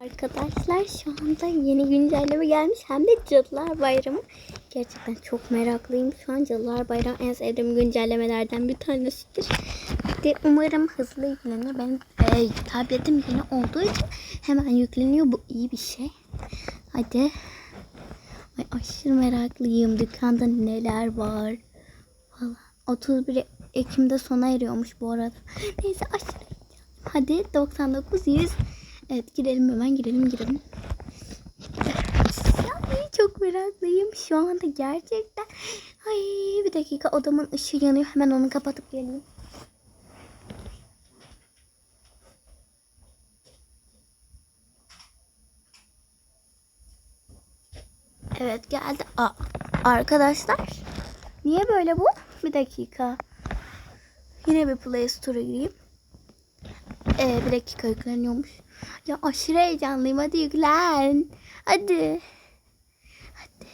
Arkadaşlar şu anda yeni güncelleme gelmiş hem de Cadılar Bayramı. Gerçekten çok meraklıyım. Şu an Cadılar Bayramı en sevdiğim güncellemelerden bir tanesidir. De umarım hızlı yüklenir. Benim e, tabletim yeni olduğu için hemen yükleniyor. Bu iyi bir şey. Hadi. Ay aşırı meraklıyım. Dükkanda neler var falan. 31 Ekim'de sona eriyormuş bu arada. Neyse aşırı. Hadi 99 100 Evet girelim hemen girelim girelim. Çok meraklıyım şu anda gerçekten. Ay bir dakika odamın ışığı yanıyor. Hemen onu kapatıp geleyim. Evet geldi. Aa, arkadaşlar niye böyle bu? Bir dakika. Yine bir Play Store'a gireyim. Ee, bir dakika yükleniyormuş. Ya aşırı heyecanlıyım. Hadi yüklen. Hadi. Hadi.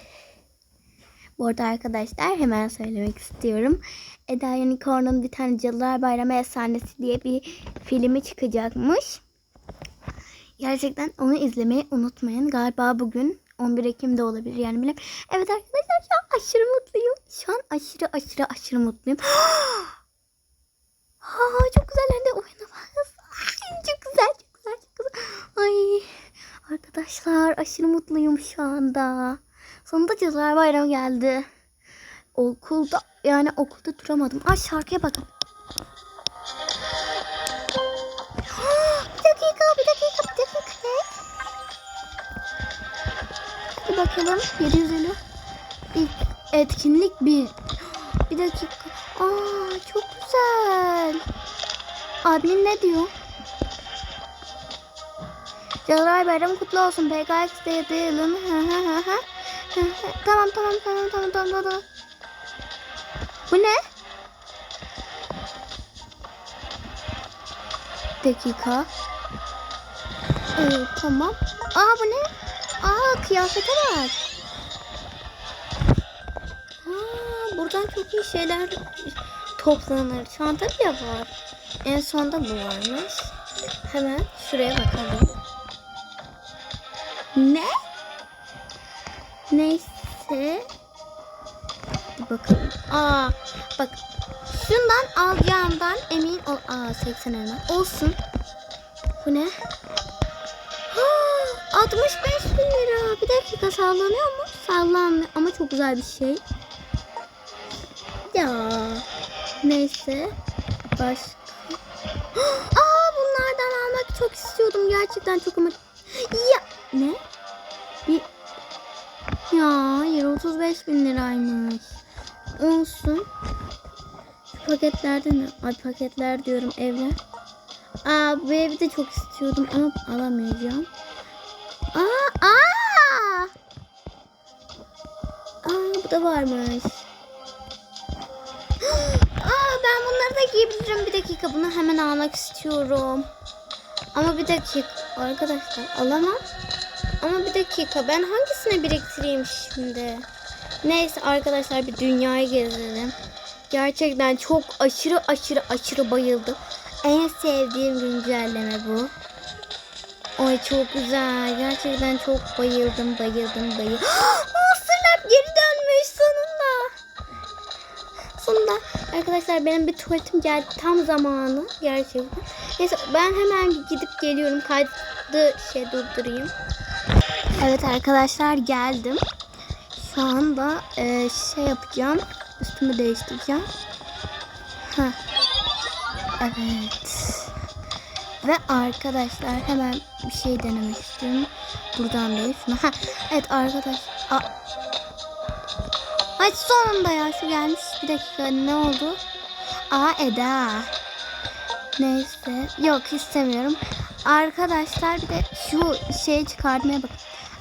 Bu arada arkadaşlar hemen söylemek istiyorum. Eda Unicorn'un bir tane Cadılar Bayramı Efsanesi diye bir filmi çıkacakmış. Gerçekten onu izlemeyi unutmayın. Galiba bugün 11 Ekim'de olabilir yani bilmiyorum. Evet arkadaşlar şu an aşırı mutluyum. Şu an aşırı aşırı aşırı mutluyum. Ha, çok güzel hem de oynamaz. Ay, çok güzel Ay arkadaşlar aşırı mutluyum şu anda. Sonunda Cadılar Bayramı geldi. Okulda yani okulda duramadım. Ay şarkıya bakın. bir dakika bir dakika bir dakika. Ne? Hadi bakalım 750. İlk etkinlik bir. Bir dakika. Aa çok güzel. Admin ne diyor? Cadılar Bayramı kutlu olsun. PKX'de yedi yılın. Tamam tamam tamam tamam tamam tamam. Bu ne? Dakika. Ee, tamam. Aa bu ne? Aa kıyafete bak. Aa, buradan çok iyi şeyler toplanır. Çanta bile var. En sonda bu varmış. Hemen şuraya bakalım. Ne? Neyse. Bakalım. Aa, bak. Şundan alacağımdan emin ol. Aa 80 elma. Olsun. Bu ne? Ha, 65 bin lira. Bir dakika sallanıyor mu? Sallanmıyor ama çok güzel bir şey. Ya. Neyse. Başka. Aa bunlardan almak çok istiyordum gerçekten çok ama. 5000 liraymış. Olsun. Şu paketlerde mi? Ay paketler diyorum evler. Aa bu evi de çok istiyordum ama alamayacağım. Aa aa. Aa bu da varmış. Aa ben bunları da giyebilirim. Bir dakika bunu hemen almak istiyorum. Ama bir dakika arkadaşlar alamam. Ama bir dakika ben hangisine biriktireyim şimdi? Neyse arkadaşlar bir dünyayı gezelim. Gerçekten çok aşırı aşırı aşırı bayıldım. En sevdiğim güncelleme bu. Ay çok güzel. Gerçekten çok bayıldım bayıldım bayıldım. Monsterlar geri dönmüş sonunda. Sonunda arkadaşlar benim bir tuvaletim geldi tam zamanı gerçekten. Neyse ben hemen gidip geliyorum. Kaydı şey durdurayım. Evet arkadaşlar geldim. Şu e, şey yapacağım. Üstümü değiştireceğim. Heh. Evet. Ve arkadaşlar hemen bir şey denemek istiyorum. Buradan değil. Ha, evet arkadaş. Aa. Ay sonunda ya şu gelmiş. Bir dakika ne oldu? Aa Eda. Neyse. Yok istemiyorum. Arkadaşlar bir de şu şeyi çıkartmaya bak.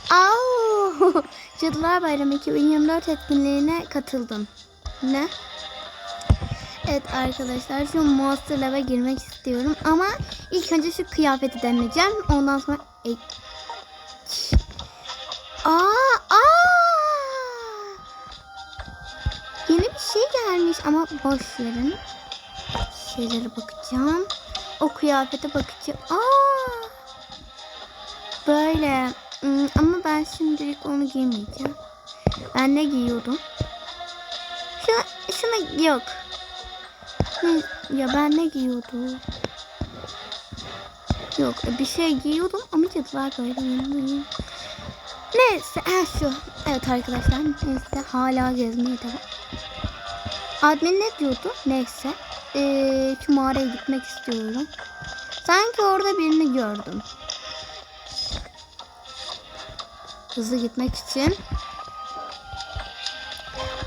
Au! Cadılar Bayramı 2024 etkinliğine katıldım. Ne? Evet arkadaşlar şu Monster Lab'a girmek istiyorum ama ilk önce şu kıyafeti deneyeceğim. Ondan sonra e... Aa, aa! Yeni bir şey gelmiş ama boş verin. Şeylere bakacağım. O kıyafete bakacağım. Aa! Böyle. Hmm, Ama ben şimdilik onu giymeyeceğim. Ben ne giyiyordum? Şunu, şunu yok. Ne, ya ben ne giyiyordum? Yok bir şey giyiyordum ama cadılar böyle. Neyse ha, şu. Evet arkadaşlar neyse hala gezmeye devam. Admin ne diyordu? Neyse. Ee, şu mağaraya gitmek istiyorum. Sanki orada birini gördüm. Hızlı gitmek için.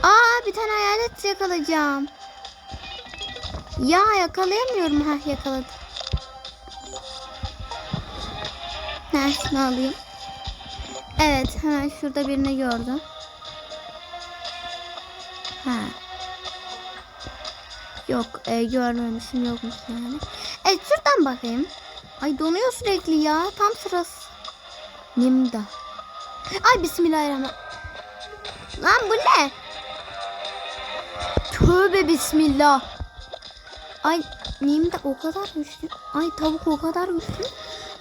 Aa bir tane hayalet yakalayacağım. Ya yakalayamıyorum. Ha yakaladım. Şunu alayım. Evet hemen şurada birini gördüm. Ha. Yok e, görmemişim yokmuş yani. Evet şuradan bakayım. Ay donuyor sürekli ya. Tam sırası. Nimda. Ay bismillahirrahmanirrahim. Lan bu ne? Tövbe bismillah. Ay Nimda o kadar güçlü. Ay tavuk o kadar güçlü.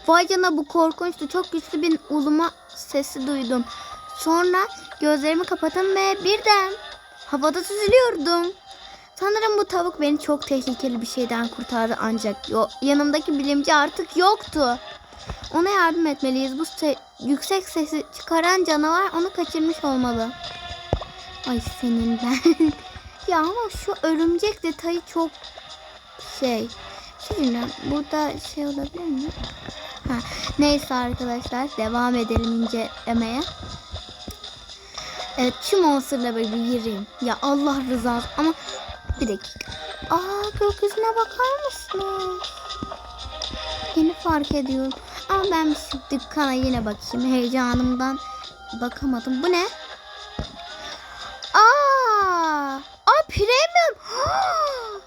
Vay canına bu korkunçtu. Çok güçlü bir uluma sesi duydum. Sonra gözlerimi kapattım ve birden havada süzülüyordum. Sanırım bu tavuk beni çok tehlikeli bir şeyden kurtardı ancak yo- yanımdaki bilimci artık yoktu. Ona yardım etmeliyiz. Bu se- yüksek sesi çıkaran canavar onu kaçırmış olmalı. Ay senin ben. ya ama şu örümcek detayı çok şey. Şimdi burada şey olabilir mi? Ha, neyse arkadaşlar devam edelim incelemeye. Evet şu monsterla böyle bir gireyim. Ya Allah rızası ama bir dakika. Aa gökyüzüne bakar mısınız? Yeni fark ediyorum. Ama ben dükkana yine bakayım. Heyecanımdan bakamadım. Bu ne? Aa! Aa premium.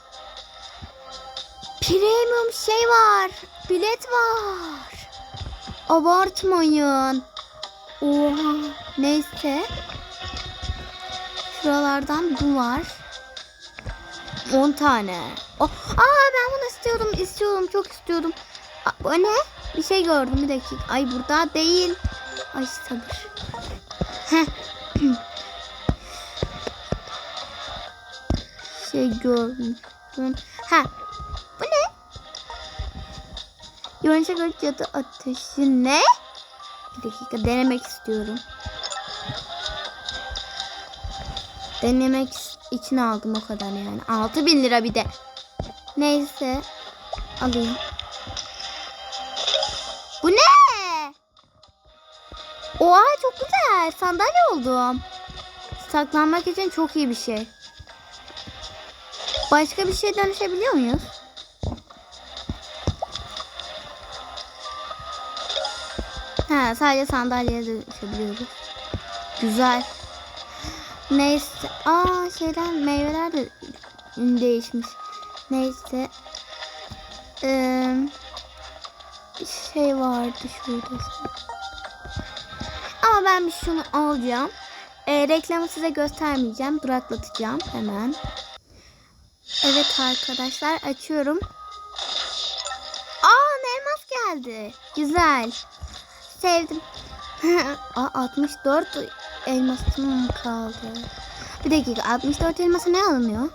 premium şey var. Bilet var. Abartmayın. Oha. Neyse. Şuralardan bu var. 10 tane. Oh. Aa ben bunu istiyordum. istiyordum. Çok istiyordum. Aa, bu ne? Bir şey gördüm. Bir dakika. Ay burada değil. Ay sabır. Heh. şey gördüm. Ha. Bu ne? Görünüşe göre cadı ateşi ne? Bir dakika denemek istiyorum. Denemek için aldım o kadar yani. 6000 lira bir de. Neyse. Alayım. Oha çok güzel. Sandalye oldum. Saklanmak için çok iyi bir şey. Başka bir şey dönüşebiliyor muyuz? Ha, sadece sandalyeye dönüşebiliyoruz. Güzel. Neyse. Aa şeyler meyveler de değişmiş. Neyse. Ee, şey vardı şurada. Ama ben bir şunu alacağım. Ee, reklamı size göstermeyeceğim. Duraklatacağım hemen. Evet arkadaşlar açıyorum. Aa elmas geldi. Güzel. Sevdim. Aa 64 elmasım kaldı. Bir dakika 64 elması ne alınıyor?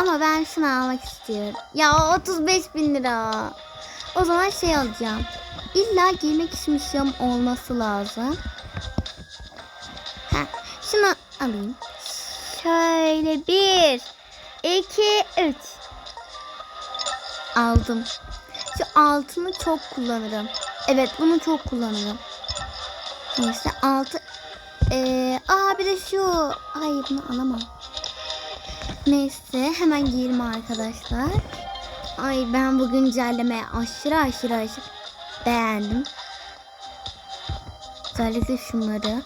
Ama ben şunu almak istiyorum. Ya 35 bin lira. O zaman şey alacağım. İlla giymek istemişim olması lazım. Ha, şunu alayım. Şöyle bir, iki, üç. Aldım. Şu altını çok kullanırım. Evet bunu çok kullanırım. Neyse altı. Ee, aa bir de şu. Hayır bunu alamam. Neyse hemen giyelim arkadaşlar. Ay ben bu güncellemeye aşırı aşırı aşırı beğendim. Özellikle şunları.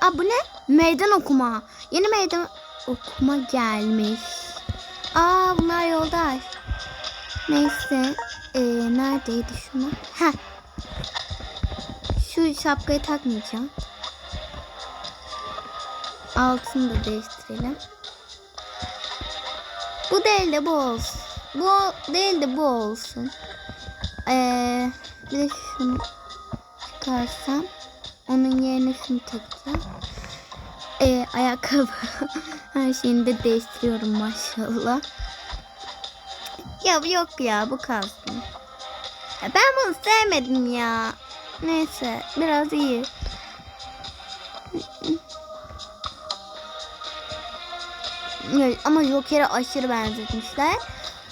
Aa bu ne? Meydan okuma. Yeni meydan okuma gelmiş. Aa bunlar yoldaş. Neyse. Ee, neredeydi şunu? Heh. Şu şapkayı takmayacağım. Altını da değiştirelim. Bu değil de bu olsun. Bu değil de bu olsun. Ee, bir de şunu çıkarsam onun yerine şunu takacağım. Ee, ayakkabı. Her şeyini de değiştiriyorum maşallah. Ya yok ya bu kalsın. Ya ben bunu sevmedim ya. Neyse biraz iyi. Ya, ama Joker'e aşırı benzetmişler.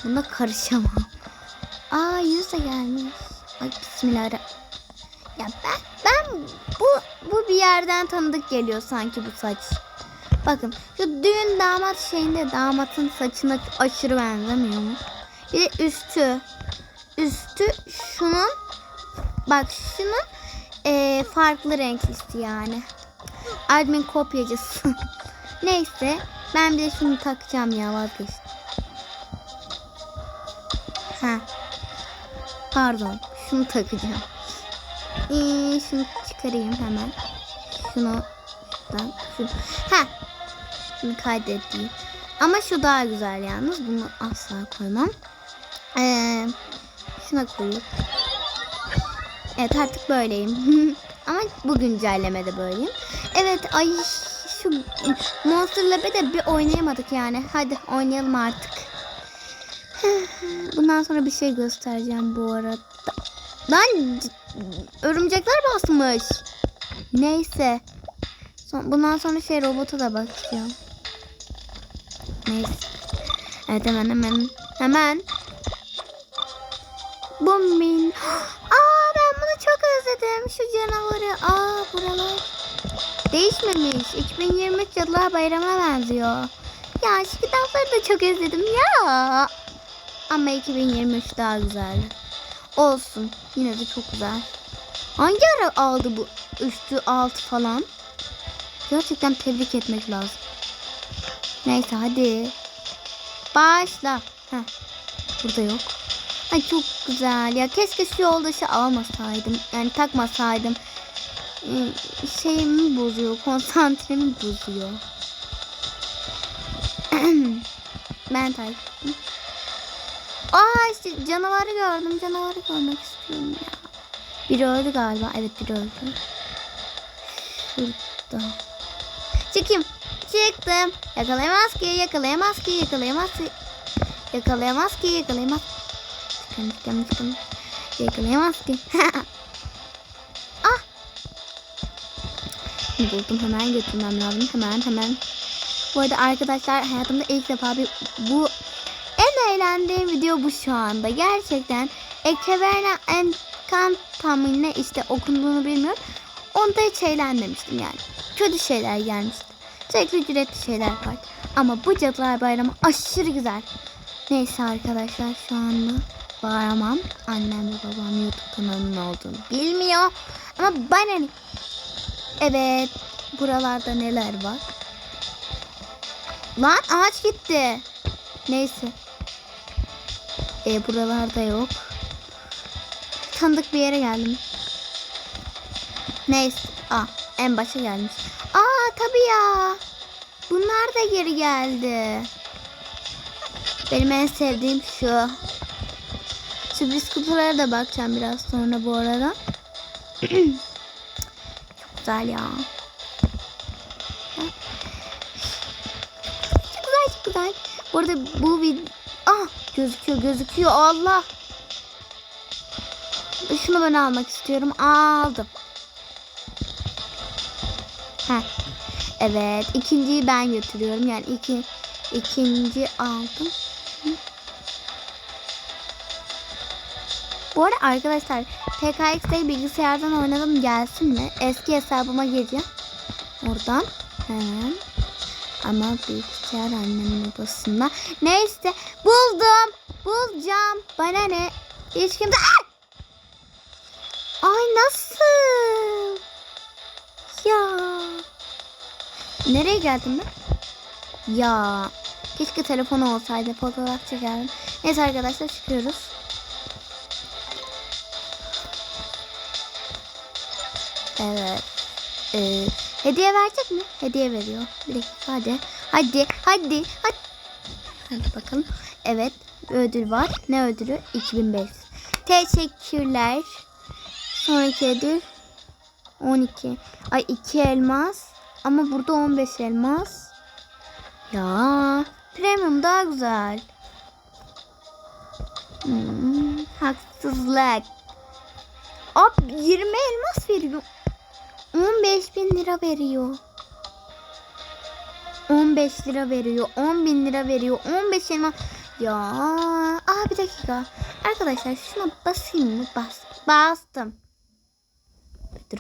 Buna karışamam. Aa yüz de gelmiş. Ay bismillahirrahmanirrahim. Ya ben ben bu bu bir yerden tanıdık geliyor sanki bu saç. Bakın şu düğün damat şeyinde damatın saçına aşırı benzemiyor mu? Bir de üstü. Üstü şunun bak şunun eee, farklı renklisi yani. Admin kopyacısı. Neyse ben bir de şunu takacağım ya vazgeçtim. Ha. Pardon şunu takacağım. Ee, şunu çıkarayım hemen. Şunu şuradan şu. Ha. Şunu kaydedeyim. Ama şu daha güzel yalnız. Bunu asla koymam. Ee, şuna koyayım. Evet artık böyleyim. Ama bu güncellemede böyleyim. Evet ay şu Monster Lab'e de bir oynayamadık yani. Hadi oynayalım artık. Bundan sonra bir şey göstereceğim bu arada. Lan örümcekler basmış. Neyse. Son, bundan sonra şey robota da bakacağım. Neyse. Evet hemen hemen hemen. Bombin. Aa ben bunu çok özledim. Şu canavarı. Aa buralar değişmemiş. 2023 Cadılar Bayramı'na benziyor. Ya şu kitapları da çok özledim ya. Ama 2023 daha güzeldi. Olsun. Yine de çok güzel. Hangi ara aldı bu üstü altı falan? Gerçekten tebrik etmek lazım. Neyse hadi. Başla. Heh. Burada yok. Ay çok güzel ya. Keşke şu yoldaşı almasaydım. Yani takmasaydım. Şeyimi bozuyor. Konsantremi bozuyor. ben taktım. Aa işte canavarı gördüm. Canavarı görmek istiyorum ya. Biri öldü galiba. Evet biri öldü. Şurada. Çıkayım. Çıktım. Yakalayamaz ki, yakalayamaz ki, yakalayamaz ki. Yakalayamaz ki, yakalayamaz. Çıkın, çıkın, çıkın. Yakalayamaz ki. Buldum hemen götürmem lazım. Hemen hemen. Bu arada arkadaşlar hayatımda ilk defa bir bu en eğlendiğim video bu şu anda. Gerçekten Ekeverna Encantam'ın ne işte okunduğunu bilmiyorum. Onda hiç eğlenmemiştim yani. Kötü şeyler gelmişti. Sürekli ücretli şeyler var. Ama bu Cadılar Bayramı aşırı güzel. Neyse arkadaşlar şu anda bağıramam. Annem ve babam YouTube kanalının olduğunu bilmiyor. Ama bana? Evet. Buralarda neler var? Lan ağaç gitti. Neyse. E, buralarda yok. Tanıdık bir yere geldim. Neyse. Aa, en başa gelmiş. Aa tabii ya. Bunlar da geri geldi. Benim en sevdiğim şu. Sürpriz kutulara da bakacağım biraz sonra bu arada. Güzel ya. Çok güzel çok güzel. Bu arada bu bir... Ah gözüküyor gözüküyor Allah. Şunu ben almak istiyorum. Aldım. Heh. Evet. ikinciyi ben götürüyorum. Yani iki, ikinci aldım. Hı. Bu arada arkadaşlar PKX'de bilgisayardan oynadım gelsin mi? Eski hesabıma gireceğim. Oradan hemen. Ama bilgisayar annemin odasında. Neyse buldum. Bulacağım. Bana ne? Hiç kimse... Ay nasıl? Ya. Nereye geldim ben? Ya. Keşke telefonu olsaydı fotoğraf çekerdim. Neyse arkadaşlar çıkıyoruz. Evet. Ee, Hediye verecek mi? Hediye veriyor. Bir dakika hadi. Hadi hadi hadi. Hadi bakalım. Evet ödül var. Ne ödülü? 2500. Teşekkürler. Sonraki ödül 12. Ay 2 elmas. Ama burada 15 elmas. Ya premium daha güzel. Hmm, haksızlık. Ab 20 elmas veriyor. 15 bin lira veriyor. 15 lira veriyor. 10 bin lira veriyor. 15 elmas. Ya. Aa bir dakika. Arkadaşlar şuna basayım mı? Bas. Bastım. Dur.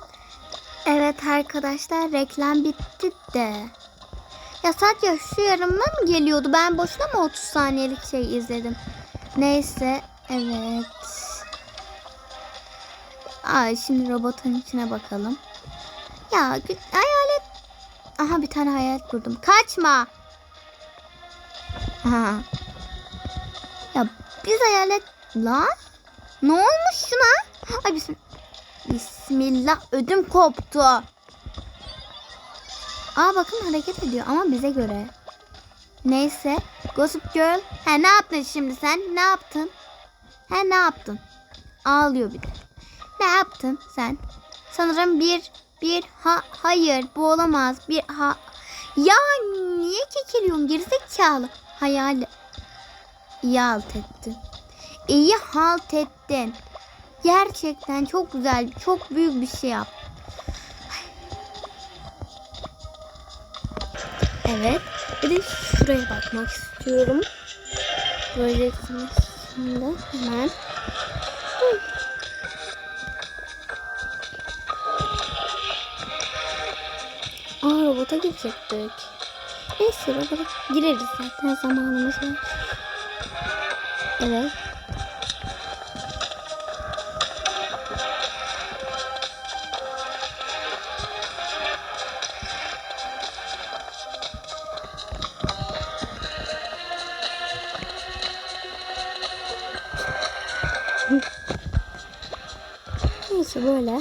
Evet arkadaşlar reklam bitti de. Ya sadece şu yarımdan mı geliyordu? Ben boşuna mı 30 saniyelik şey izledim? Neyse. Evet. Ay şimdi robotun içine bakalım. Ya hayalet. Aha bir tane hayalet kurdum. Kaçma. Aha. Ya biz hayalet la. Ne olmuş şuna? Ay bismillah. Bismillah ödüm koptu. Aa bakın hareket ediyor ama bize göre. Neyse. Gossip Girl. He ne yaptın şimdi sen? Ne yaptın? He ne yaptın? Ağlıyor bir de. Ne yaptın sen? Sanırım bir bir ha hayır bu olamaz. Bir ha ya niye kekeliyorsun gerizekalı? Hayal iyi halt ettin. İyi halt ettin. Gerçekten çok güzel, çok büyük bir şey yap. Evet. Bir de şuraya bakmak istiyorum. Şimdi hemen. Aa robota girecektik. Neyse robota gireriz zaten zamanımız var. Evet. Neyse böyle.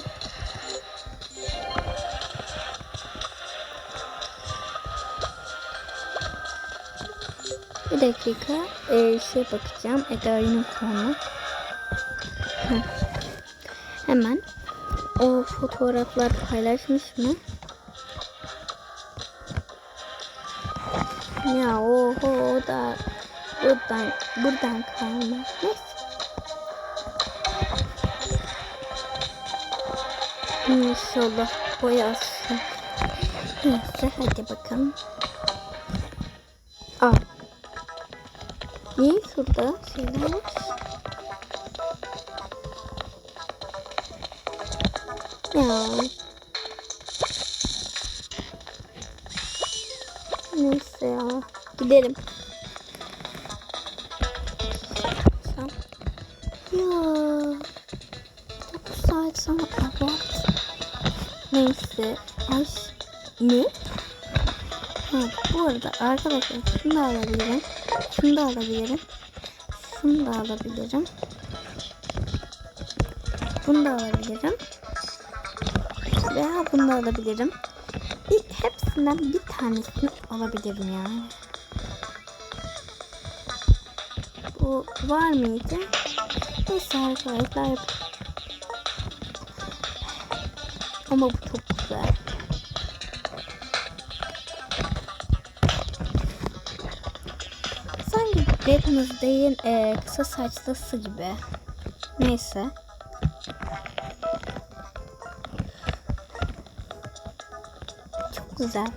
Bir dakika ee, şey bakacağım Eda Unicorn'a. Heh. Hemen o fotoğraflar paylaşmış mı? Ya oho o da buradan buradan kalma. Neyse. İnşallah boyasın. Neyse hadi bakalım. Niye şurada şeyler var? Ya. Neyse ya. Gidelim. Tamam. Ya. 9 saat sonra abart. Neyse. Ay. Ne? Ha, bu arada arkadaşlar şunu da alabilirim. Şunu da alabilirim. Şunu da alabilirim. Bunu da alabilirim. Veya bunu da alabilirim. Bir, hepsinden bir tanesini alabilirim yani. Bu var mıydı? Neyse arkadaşlar. Ama bu çok güzel. Sanki Wednesday'in e, kısa saçlısı gibi. Neyse. Çok güzel.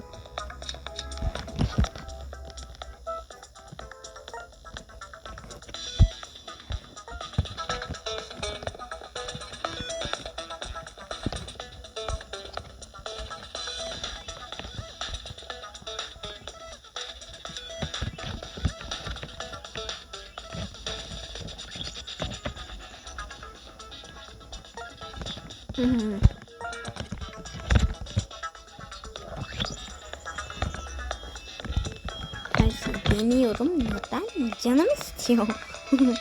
Deniyorum. Neden? Canım istiyor.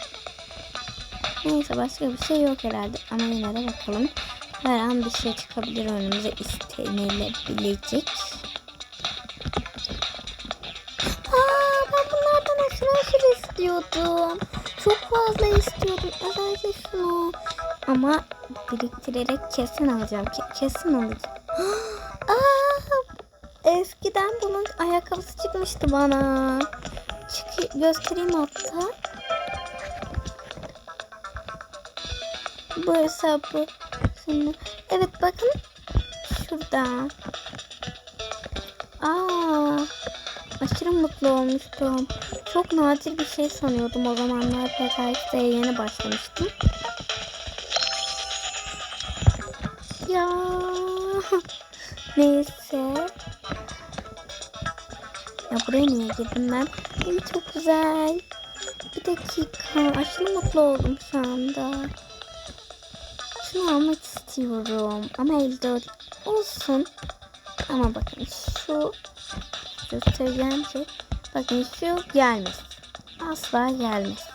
Neyse başka bir şey yok herhalde. Ama yine de bakalım. Her an bir şey çıkabilir önümüze istenilebilecek. Aa, ben bunlardan aşırı aşırı istiyordum. Çok fazla istiyordum. Özellikle şunu. Ama biriktirerek kesin alacağım. Ke- kesin alacağım. Aa, eskiden bunun ayakkabısı çıkmıştı bana. Çık göstereyim hatta. Bu hesabı. Şimdi. Evet bakın. Şurada. Aa, aşırı mutlu olmuştum. Çok nadir bir şey sanıyordum o zamanlar PKX'ye yeni başlamıştım. Neyse. Ya buraya niye girdim ben? Ay, çok güzel. Bir dakika. Aşırı mutlu oldum şu anda. Şunu almak istiyorum. Ama elde ol- olsun. Ama bakın şu göstereceğim şey. Bakın şu gelmez. Asla gelmez.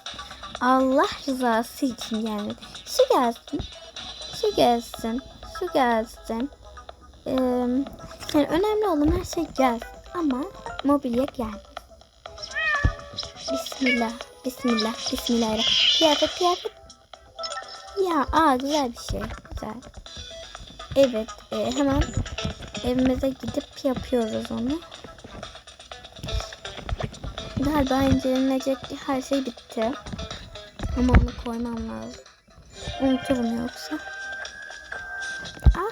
Allah rızası için gelmedi. Şu gelsin. Şu gelsin. Şu gelsin. Ee, yani önemli olan her şey gelsin. Ama mobilya gelmez. Bismillah. Bismillah. Bismillahirrahmanirrahim. Kıyafet kıyafet. Ya aa güzel bir şey. Güzel. Evet e, hemen evimize gidip yapıyoruz onu. Galiba incelenecek her şey bitti. Ama onu koymam lazım. Unuturum yoksa.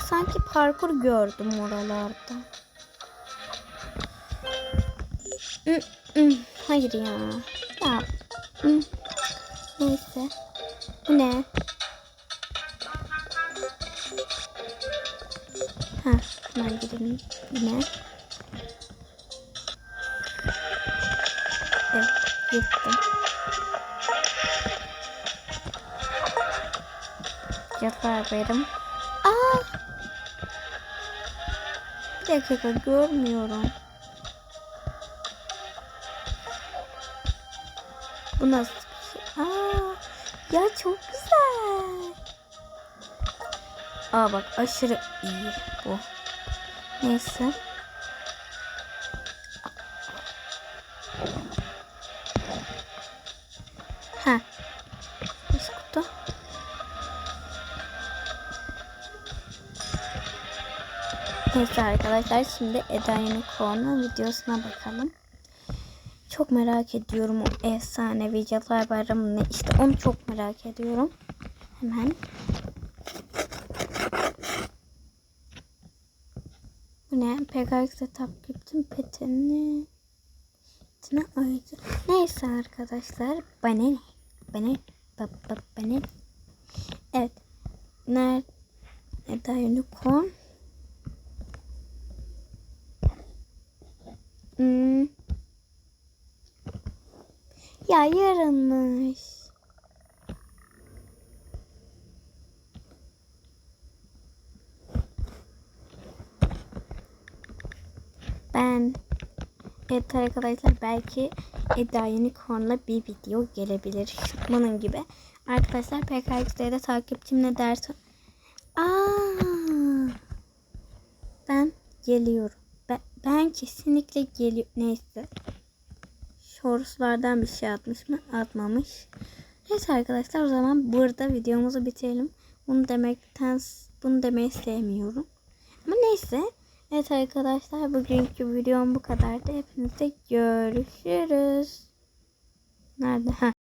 Sanki parkur gördüm oralarda. Hmm, hmm, Hayır ya. Ya. hmm. Neyse. Bu ne? Ha, hemen gidelim yine. Evet, gittim. Yapar benim. Bir dakika görmüyorum. Bu nasıl bir şey? Aa! Ya çok güzel. Aa bak aşırı iyi bu. Neyse. Neyse arkadaşlar şimdi Eda Unicorn'un videosuna bakalım. Çok merak ediyorum o efsane videolar bayramı ne işte onu çok merak ediyorum. Hemen. Bu ne? PKX'de takiptim petini. Ne aydı? Neyse arkadaşlar. Bana ne? Bana ba, ba, bana? Evet. Nerede? Eda Unicorn. Hmm. Ya yarınmış. Ben Evet arkadaşlar belki Eda Unicorn'la bir video gelebilir. Bunun gibi. Arkadaşlar PKX'de de takipçim ne derse. Aa, ben geliyorum. Ben, kesinlikle geliyorum. Neyse. Shortslardan bir şey atmış mı? Atmamış. Neyse arkadaşlar o zaman burada videomuzu bitirelim. Bunu demekten bunu demeyi sevmiyorum. Ama neyse. Evet arkadaşlar bugünkü videom bu kadardı. Hepinize görüşürüz. Nerede? Ha.